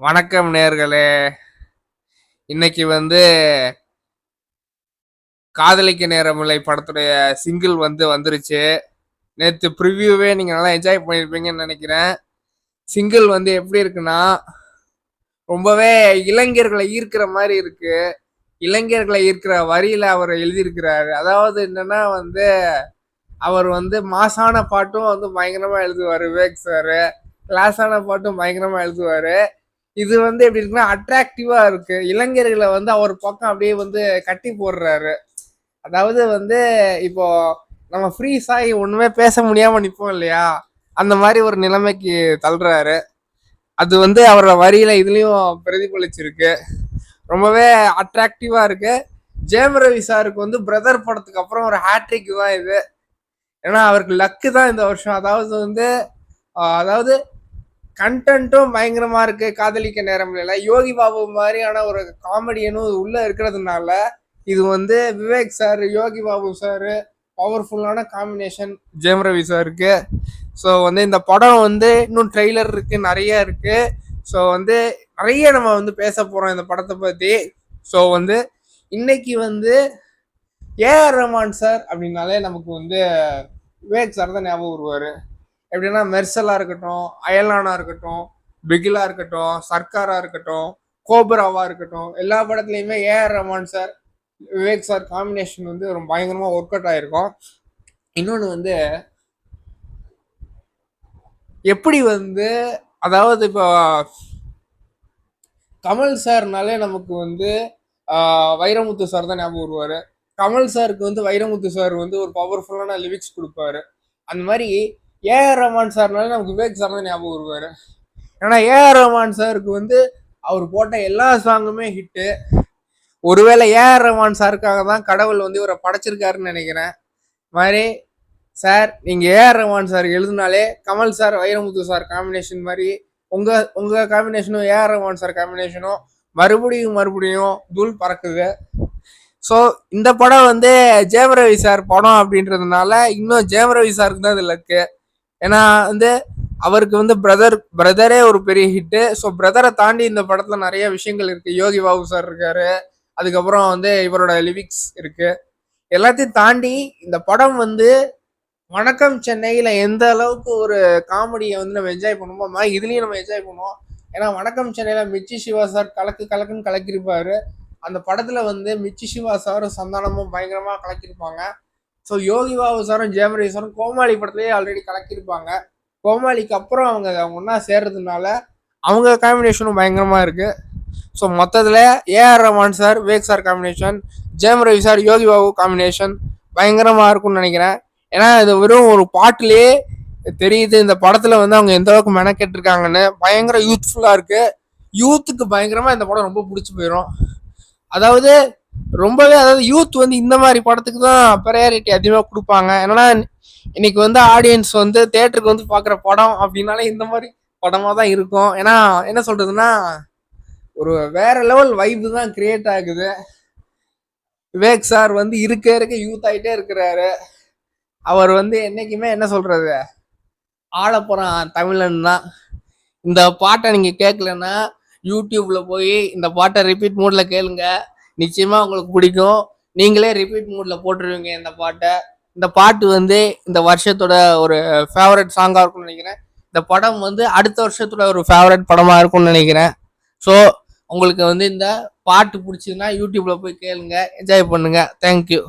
வணக்கம் நேர்களே. இன்னைக்கு வந்து காதலிக்க நேரமில்லை. படத்துடைய சிங்கிள் வந்து வந்துருச்சு. நேற்று ப்ரிவ்யூவே நீங்கள் நல்லா என்ஜாய் பண்ணியிருப்பீங்கன்னு நினைக்கிறேன். சிங்கிள் வந்து எப்படி இருக்குன்னா ரொம்பவே இளைஞர்களை ஈர்க்கிற மாதிரி இருக்கு. இளைஞர்களை ஈர்க்கிற வரியில் அவர் எழுதியிருக்கிறாரு. அதாவது என்னன்னா வந்து அவர் வந்து மாசான பாட்டும் வந்து பயங்கரமாக எழுதுவார் விவேக் சார் கிளாஸான பாட்டும் பயங்கரமாக எழுதுவார். இது வந்து எப்படி இருக்குன்னா அட்ராக்டிவா இருக்கு. இளைஞர்களை வந்து அவர் பக்கம் அப்படியே வந்து கட்டி போடுறாரு. அதாவது வந்து இப்போ நம்ம ஃப்ரீஸ் ஆகி ஒண்ணுமே பேச முடியாம நிற்போம் இல்லையா? அந்த மாதிரி ஒரு நிலைமைக்கு தள்ளுறாரு. அது வந்து அவரோட வரியில இதுலயும் பிரதிபலிச்சிருக்கு. ரொம்பவே அட்ராக்டிவா இருக்கு. ஜெயம் ரவி சாருக்கு வந்து பிரதர் படத்துக்கு அப்புறம் ஒரு ஹேட்ரிக் தான் இது. ஏன்னா அவருக்கு லக்கு தான் இந்த வருஷம். அதாவது வந்து அதாவது கண்டென்ட்டும் பயங்கரமா இருக்கு காதலிக்க நேரம் இல்லை யோகி பாபு மாதிரியான ஒரு காமெடியனும் உள்ள இருக்கிறதுனால இது வந்து விவேக் சார் யோகி பாபு சார் பவர்ஃபுல்லான காம்பினேஷன் ஜெயம் ரவி சாருக்கு ஸோ வந்து இந்த படம் வந்து இன்னும் ட்ரெய்லர் இருக்கு நிறைய இருக்கு. ஸோ வந்து நிறைய நம்ம வந்து பேச போறோம் இந்த படத்தை பத்தி. ஸோ வந்து இன்னைக்கு வந்து ஏஆர் ரஹ்மான் சார் அப்படின்னாலே நமக்கு வந்து விவேக் சார் தான் ஞாபகம் வருவார். எப்படின்னா மெர்சலாக இருக்கட்டும் அயலானா இருக்கட்டும் பிகிலா இருக்கட்டும் சர்க்காரா இருக்கட்டும் கோபுராவாக இருக்கட்டும் எல்லா படத்துலையுமே AR Rahman sir Vivek sir combination வந்து ரொம்ப பயங்கரமாக ஒர்க் அவுட் ஆயிருக்கும். இன்னொன்று வந்து எப்படி வந்து அதாவது இப்போ கமல் சார்னாலே நமக்கு வந்து வைரமுத்து சார் தான் ஞாபகம் வருவார். கமல் சாருக்கு வந்து வைரமுத்து சார் வந்து ஒரு பவர்ஃபுல்லான லிரிக்ஸ் கொடுப்பாரு. அந்த மாதிரி ஏஆர் ரஹ்மான் சார்னால நமக்கு விவேக் சார் தான் ஞாபகம் வருவார் ஏன்னா ஏஆர் ரஹ்மான் சாருக்கு வந்து அவர் போட்ட எல்லா சாங்குமே ஹிட்டு ஒருவேளை ஏஆர் ரஹ்மான் சாருக்காக தான் கடவுள் வந்து இவரை படைச்சிருக்காருன்னு நினைக்கிறேன். மாதிரி சார் நீங்கள் AR Rahman sir எழுதினாலே Kamal sir Vairamuthu sir combination மாதிரி உங்கள் உங்கள் காம்பினேஷனும் ஏஆர் ரஹ்மான் சார் காம்பினேஷனும் மறுபடியும் மறுபடியும் தூள் பறக்குது. ஸோ இந்த படம் வந்து ஜெயம் ரவி சார் படம் அப்படின்றதுனால இன்னும் ஜெயம் ரவி சாருக்கு தான் இது லக்கு ஏன்னா வந்து அவருக்கு வந்து பிரதர் பிரதரே ஒரு பெரிய ஹிட்டு ஸோ பிரதரை தாண்டி இந்த படத்தில் நிறைய விஷயங்கள் இருக்குது யோகி பாபு சார் இருக்காரு. அதுக்கப்புறம் வந்து இவரோட லிரிக்ஸ் இருக்குது எல்லாத்தையும் தாண்டி இந்த படம் வந்து வணக்கம் சென்னையில் எந்த அளவுக்கு ஒரு காமெடியை வந்து நம்ம என்ஜாய் பண்ணுமோ அது மாதிரி நம்ம என்ஜாய் பண்ணுவோம். ஏன்னா வணக்கம் சென்னையில் மிச்சி சிவா சார் கலக்கு கலக்குன்னு கலக்கிருப்பார் அந்த படத்தில் வந்து மிச்சி சிவா சாரும் சந்தானமும் பயங்கரமாக கலக்கியிருப்பாங்க. ஸோ யோகி பாபு சாரும் ஜெயமரி சாரும் கோமாளி படத்துலேயே ஆல்ரெடி கலக்கியிருப்பாங்க. கோமாளிக்கு அப்புறம் அவங்க அவங்க ஒன்றா சேர்றதுனால அவங்க காம்பினேஷனும் பயங்கரமாக இருக்குது ஸோ மொத்தத்தில் AR Rahman sir Vivek sir combination Jayam Ravi sir Yogi Babu combination பயங்கரமாக இருக்கும்னு நினைக்கிறேன். ஏன்னா இது வெறும் ஒரு பாட்டிலே தெரியுது. இந்த படத்தில் வந்து அவங்க எந்த அளவுக்கு மெனக்கெட்டுருக்காங்கன்னு. பயங்கர யூத்ஃபுல்லாக இருக்குது யூத்துக்கு பயங்கரமாக இந்த படம் ரொம்ப பிடிச்சி போயிடும் அதாவது ரொம்பவே அதாவது யூத் வந்து இந்த மாதிரி படத்துக்கு தான் ப்ரையாரிட்டி அதிகமாக கொடுப்பாங்க. ஏன்னா இன்னைக்கு வந்து ஆடியன்ஸ் வந்து தேட்டருக்கு வந்து பார்க்குற படம் அப்படின்னாலே இந்த மாதிரி படமாக தான் இருக்கும். ஏன்னா என்ன சொல்கிறதுன்னா ஒரு வேற லெவல் வைப்பு தான் கிரியேட் ஆகுது. விவேக் சார் வந்து இருக்க இருக்க யூத் ஆகிட்டே இருக்கிறாரு. அவர் வந்து என்றைக்குமே என்ன சொல்கிறது ஆளப்போறான் தமிழன் தான். இந்த பாட்டை நீங்கள் கேட்கலன்னா யூடியூப்பில் போய் இந்த பாட்டை ரிப்பீட் மூடில் கேளுங்க. நிச்சயமா உங்களுக்கு பிடிக்கும். நீங்களே ரிப்பீட் மூட்ல போட்டுருவீங்க இந்த பாட்டை. இந்த பாட்டு வந்து இந்த வருஷத்தோட ஒரு ஃபேவரட் சாங்காக இருக்கும்னு நினைக்கிறேன். இந்த படம் வந்து அடுத்த வருஷத்தோட ஒரு ஃபேவரட் படமாக இருக்கும்னு நினைக்கிறேன். ஸோ உங்களுக்கு வந்து இந்த பாட்டு பிடிச்சதுன்னா யூடியூப்ல போய் கேளுங்க. என்ஜாய் பண்ணுங்க. தேங்க்யூ